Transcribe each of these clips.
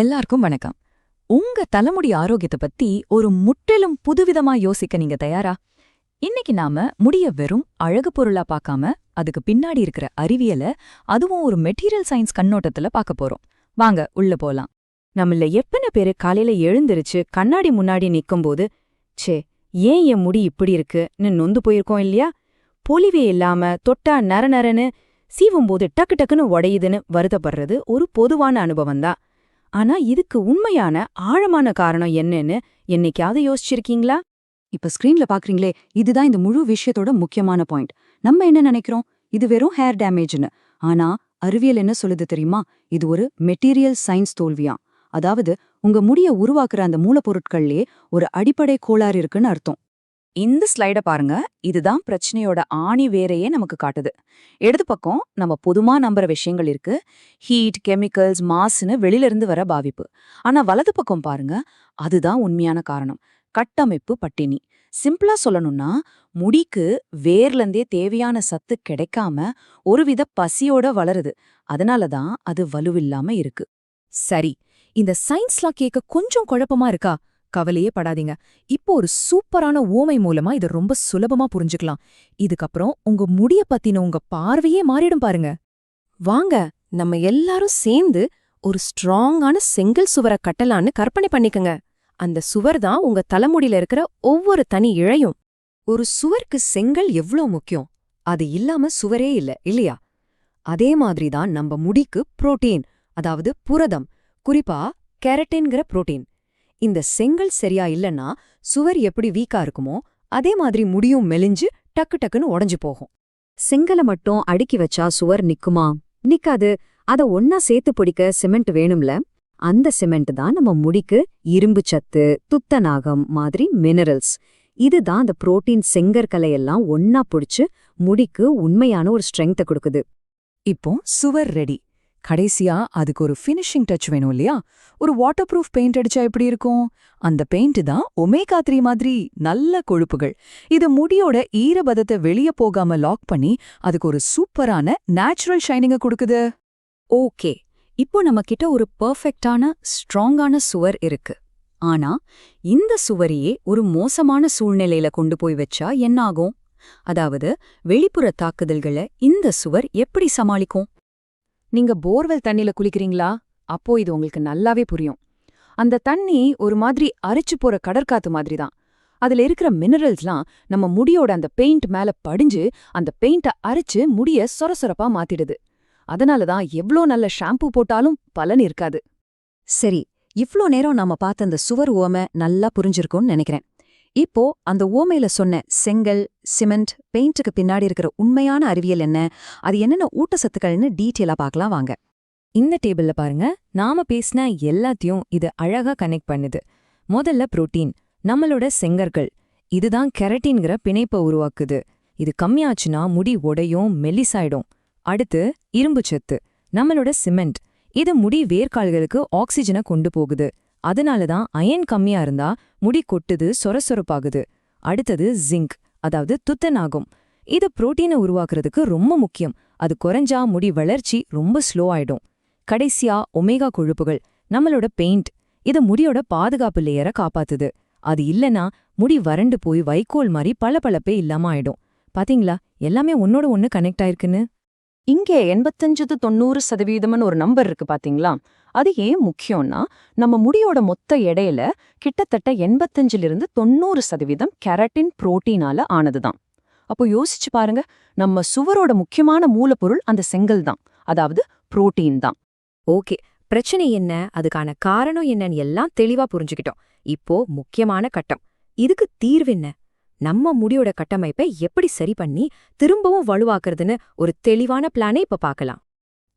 எல்லாருக்கும் வணக்கம். உங்க தலைமுடி ஆரோக்கியத்தை பத்தி ஒரு முற்றிலும் புதுவிதமா யோசிக்க நீங்க தயாரா? இன்னைக்கு நாம முடிய வெறும் அழகு பொருளா பார்க்காம அதுக்கு பின்னாடி இருக்கிற அறிவியல அதுவும் ஒரு மெட்டீரியல் சயின்ஸ் கண்ணோட்டத்துல பார்க்க போறோம். வாங்க உள்ள போலாம். நம்மள எத்தனை பேரு காலையில எழுந்திருச்சு கண்ணாடி முன்னாடி நிக்கும்போது ச்சே ஏன் என் முடி இப்படி இருக்குன்னு நொந்து போயிருக்கோம் இல்லையா? பொலிவே இல்லாம தொட்டா நர நரன்னு சீவும்போது டக்கு டக்குன்னு உடையுதுன்னு வருத்தப்படுறது ஒரு பொதுவான அனுபவம்தான் ஆனா இதுக்கு உண்மையான ஆழமான காரணம் என்னன்னு என்னைக்காவது யோசிச்சிருக்கீங்களா? இப்ப ஸ்கிரீன்ல பாக்குறீங்களே இதுதான் இந்த முழு விஷயத்தோட முக்கியமான பாயிண்ட் நம்ம என்ன நினைக்கிறோம்? இது வெறும் ஹேர் டேமேஜ்னு ஆனா அறிவியல் என்ன சொல்லுது தெரியுமா? இது ஒரு மெட்டீரியல் சயின்ஸ் தோல்வியா? அதாவது உங்க முடிய உருவாக்குற அந்த மூலப்பொருட்கள்லயே ஒரு அடிப்படை கோளாறு இருக்குன்னு அர்த்தம். இந்த ஸ்லைட பாருங்க. இதுதான் பிரச்சனையோட ஆணி வேறையே நமக்கு காட்டுது. இடது பக்கம் நம்ம பொதுமா நம்புற விஷயங்கள் இருக்கு. ஹீட் கெமிக்கல்ஸ் மாசுன்னு வெளியிலிருந்து வர பாவிப்பு. ஆனா வலது பக்கம் பாருங்க. அதுதான் உண்மையான காரணம். கட்டமைப்பு பட்டினி. சிம்பிளா சொல்லணும்னா முடிக்கு வேர்லந்தே தேவையான சத்து கிடைக்காம ஒருவித பசியோட வளருது. அதனால தான் அது வலுவில்லாம இருக்கு. சரி. இந்த சயின்ஸ்லாம் கேட்க கொஞ்சம் குழப்பமா இருக்கா? கவலையே படாதீங்க. இப்போ ஒரு சூப்பரான ஓமை மூலமா இதை ரொம்ப சுலபமா புரிஞ்சுக்கலாம். இதுக்கப்புறம் உங்க முடிய பத்தின உங்க பார்வையே மாறிடும் பாருங்க. வாங்க நம்ம எல்லாரும் சேர்ந்து ஒரு ஸ்ட்ராங்கான செங்கல் சுவரை கட்டலான்னு கற்பனை பண்ணிக்கங்க. அந்த சுவர் தான் உங்க தலைமுடியில இருக்கிற ஒவ்வொரு தனி இழையும். ஒரு சுவருக்கு செங்கல் எவ்ளோ முக்கியம்? அது இல்லாம சுவரே இல்ல இல்லையா? அதே மாதிரி தான் நம்ம முடிக்கு புரோட்டீன் அதாவது புரதம் குறிப்பா கெரட்டின்கிற புரோட்டீன். இந்த செங்கல் சரியா இல்லனா சுவர் எப்படி வீக்கா இருக்குமோ அதே மாதிரி முடியும் மெலிஞ்சு டக்கு டக்குன்னு உடைஞ்சு போகும். செங்கலை மட்டும் அடுக்கி வச்சா சுவர் நிக்குமா? நிக்காது. அத ஒன்னா சேர்த்து பிடிக்க சிமெண்ட் வேணும்ல? அந்த சிமெண்ட் தான் நம்ம முடிக்கு இரும்பு சத்து துத்தநாகம் மாதிரி மினரல்ஸ் இதுதான் அந்த புரோட்டீன் செங்கற்கலையெல்லாம் ஒன்னா பிடிச்சு முடிக்கு உண்மையான ஒரு ஸ்ட்ரெங்த கொடுக்குது. இப்போ சுவர் ரெடி கடைசியா அதுக்கு ஒரு ஃபினிஷிங் டச் வேணும் இல்லையா? ஒரு வாட்டர் ப்ரூஃப் பெயிண்ட் அடிச்சா எப்படி இருக்கும்? அந்த பெயிண்ட் தான் ஒமேகா த்ரீ மாதிரி நல்ல கொழுப்புகள். இது முடியோட ஈரபதத்தை வெளிய போகாம லாக் பண்ணி அதுக்கு ஒரு சூப்பரான நேச்சுரல் ஷைனிங்க கொடுக்குது. ஓகே. இப்போ நம்ம கிட்ட ஒரு பர்ஃபெக்டான ஸ்ட்ராங்கான சுவர் இருக்கு. ஆனா இந்த சுவரையே ஒரு மோசமான சூழ்நிலையில கொண்டு போய் வச்சா என்ன ஆகும் அதாவது வெளிப்புற தாக்குதல்களை இந்த சுவர் எப்படி சமாளிக்கும்? நீங்க போர்வெல் தண்ணில குளிக்கிறீங்களா? அப்போ இது உங்களுக்கு நல்லாவே புரியும். அந்த தண்ணி ஒரு மாதிரி அரிச்சு போற கடற்காத்து மாதிரி தான் அதுல இருக்கிற மினரல்ஸ்லாம் நம்ம முடியோட அந்த பெயிண்ட் மேல படிஞ்சு அந்த பெயிண்ட அரிச்சு முடிய சொரசொரப்பா மாத்திடுது. அதனால தான் எவ்ளோ நல்ல ஷாம்பு போட்டாலும் பலன் இருக்காது. சரி இவ்ளோ நேரம் நாம பார்த்த அந்த சுவர் ஓமை நல்லா புரிஞ்சிருக்கும்னு நினைக்கிறேன். இப்போ அந்த ஓமையில சொன்ன செங்கல் சிமெண்ட் பெயிண்ட்டுக்கு பின்னாடி இருக்கிற உண்மையான அறிவியல் என்ன? அது என்னென்ன ஊட்டச்சத்துக்கள்னு டீட்டெயிலா பார்க்கலாம் வாங்க. இந்த டேபிள்ல பாருங்க நாம பேசின எல்லாத்தையும் இது அழகா கனெக்ட் பண்ணுது. முதல்ல புரோட்டீன் நம்மளோட செங்கற்கள். இதுதான் கெரட்டின்கிற பிணைப்பை உருவாக்குது. இது கம்மியாச்சுன்னா முடி உடையும் மெல்லிசாயிடும். அடுத்து இரும்பு சத்து நம்மளோட சிமெண்ட். இது முடி வேர்க்கால்களுக்கு ஆக்சிஜனை கொண்டு போகுது. அதனால தான் அயன் கம்மியா இருந்தா முடி கொட்டுது சொரசொரப்பாகுது. அடுத்தது ஜிங்க் அதாவது துத்தனாகும் இது புரோட்டீனை உருவாக்குறதுக்கு ரொம்ப முக்கியம். அது குறைஞ்சா முடி வளர்ச்சி ரொம்ப ஸ்லோ ஆயிடும். கடைசியா ஒமேகா கொழுப்புகள் நம்மளோட பெயிண்ட். இது முடியோட பாதுகாப்பு லேயரை காப்பாத்துது. அது இல்லனா முடி வறண்டு போய் வைக்கோல் மாதிரி பளபளப்பே இல்லாம ஆயிடும். பாத்தீங்களா? எல்லாமே ஒன்னோட ஒன்னு கனெக்ட் ஆயிருக்குன்னு. இங்கே எண்பத்தஞ்சு தொண்ணூறு சதவீதம்னு ஒரு நம்பர் இருக்கு பாத்தீங்களா? அது ஏன் முக்கியம்னா நம்ம முடியோட மொத்த எடையில கிட்டத்தட்ட எண்பத்தஞ்சிலிருந்து தொண்ணூறு சதவீதம் கெரட்டின் புரோட்டீனால ஆனதுதான். அப்போ யோசிச்சு பாருங்க நம்ம சுவரோட முக்கியமான மூலப்பொருள் அந்த செங்கல் தான் அதாவது புரோட்டீன் தான். ஓகே பிரச்சனை என்ன? அதுக்கான காரணம் என்னன்னு எல்லாம் தெளிவா புரிஞ்சுக்கிட்டோம். இப்போ முக்கியமான கட்டம். இதுக்கு தீர்வு என்ன? நம்ம முடியோட கட்டமைப்பை எப்படி சரி பண்ணி திரும்பவும் வலுவாக்குறதுன்னு ஒரு தெளிவான பிளானை இப்ப பார்க்கலாம்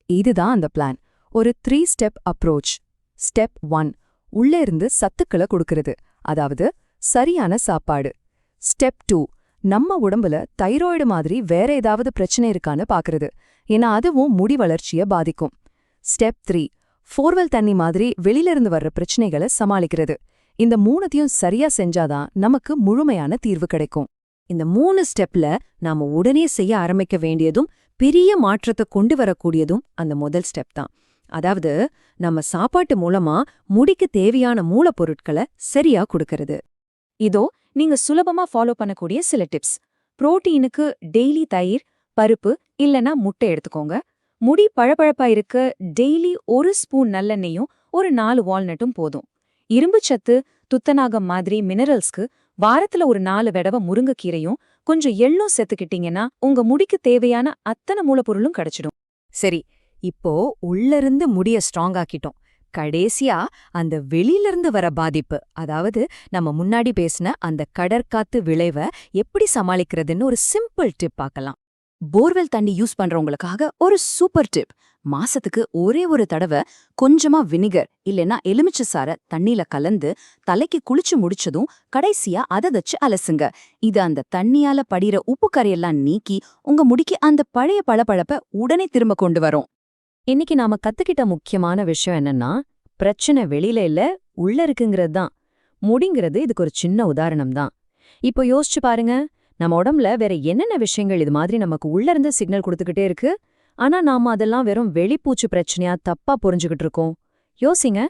இதுதான் அந்த பிளான். ஒரு three step approach step one உள்ளே இருந்து சத்துக்களை கொடுக்கறது. அதாவது சரியான சாப்பாடு. ஸ்டெப் டூ நம்ம உடம்புல தைராய்டு மாதிரி வேற ஏதாவது பிரச்சனை இருக்கான்னு பாக்குறது. ஏன்னா அதுவும் முடி வளர்ச்சிய பாதிக்கும். ஸ்டெப் த்ரீ ஃபோர்வெல் தண்ணி மாதிரி வெளியிலிருந்து வர்ற பிரச்சனைகளை சமாளிக்கிறது. இந்த மூணுத்தையும் சரியா செஞ்சாதான் நமக்கு முழுமையான தீர்வு கிடைக்கும். இந்த மூணு ஸ்டெப்ல நாம உடனே செய்ய ஆரம்பிக்க வேண்டியதும் பெரிய மாற்றத்தை கொண்டு வரக்கூடியதும் அந்த முதல் ஸ்டெப் தான். அதாவது நம்ம சாப்பாட்டு மூலமா முடிக்கு தேவையான மூலப்பொருட்களை சரியா கொடுக்கறது. இதோ நீங்க சுலபமா ஃபாலோ பண்ணக்கூடிய சில டிப்ஸ் புரோட்டீனுக்கு டெய்லி தயிர் பருப்பு இல்லனா முட்டை எடுத்துக்கோங்க. முடி பழபழப்பா இருக்க டெய்லி ஒரு ஸ்பூன் நல்லெண்ணெயும் ஒரு நாலு வால்நட்டும் போதும். இரும்புச்சத்து துத்தநாகம் மாதிரி மினரல்ஸ்க்கு வாரத்துல ஒரு நாலு வெடவ முருங்கைக்கீரையும் கொஞ்சம் எள்ளும் செத்துக்கிட்டீங்கன்னா உங்க முடிக்கு தேவையான அத்தனை மூலப்பொருளும் கிடைச்சிடும். சரி இப்போ உள்ளிருந்து முடிய ஸ்ட்ராங் ஆக்கிட்டோம். கடைசியா அந்த வெளியிலிருந்து வர பாதிப்பு அதாவது நம்ம முன்னாடி பேசின அந்த கடற்காத்து விளைவை எப்படி சமாளிக்கிறதுன்னு ஒரு சிம்பிள் டிப் பார்க்கலாம். போர்வெல் தண்ணி யூஸ் பண்றவங்களுக்காக ஒரு சூப்பர் டிப் மாசத்துக்கு ஒரே ஒரு தடவை கொஞ்சமா வினிகர் இல்லைன்னா எலுமிச்சை சாரை தண்ணியில கலந்து தலைக்கு குளிச்சு முடிச்சதும் கடைசியா அதை வச்சு அலசுங்க. இது அந்த தண்ணியால படிற உப்பு கரையெல்லாம் நீக்கி உங்க முடிக்கு அந்த பழைய பளபளப்ப உடனே திரும்ப கொண்டு வரும். இன்னைக்கு நாம கத்துக்கிட்ட முக்கியமான விஷயம் என்னன்னா பிரச்சனை வெளியில இல்ல உள்ள இருக்குங்கிறது தான் முடிங்கிறது இதுக்கு ஒரு சின்ன உதாரணம் தான் இப்போ யோசிச்சு பாருங்க நம்ம உடம்புல வேற என்னென்ன விஷயங்கள் இது மாதிரி நமக்கு உள்ள இருந்து சிக்னல் கொடுத்துக்கிட்டே இருக்கு? ஆனா நாம அதெல்லாம் வெறும் வெளிப்பூச்சு பிரச்சனையா தப்பா புரிஞ்சுகிட்டு இருக்கோம். யோசிங்க.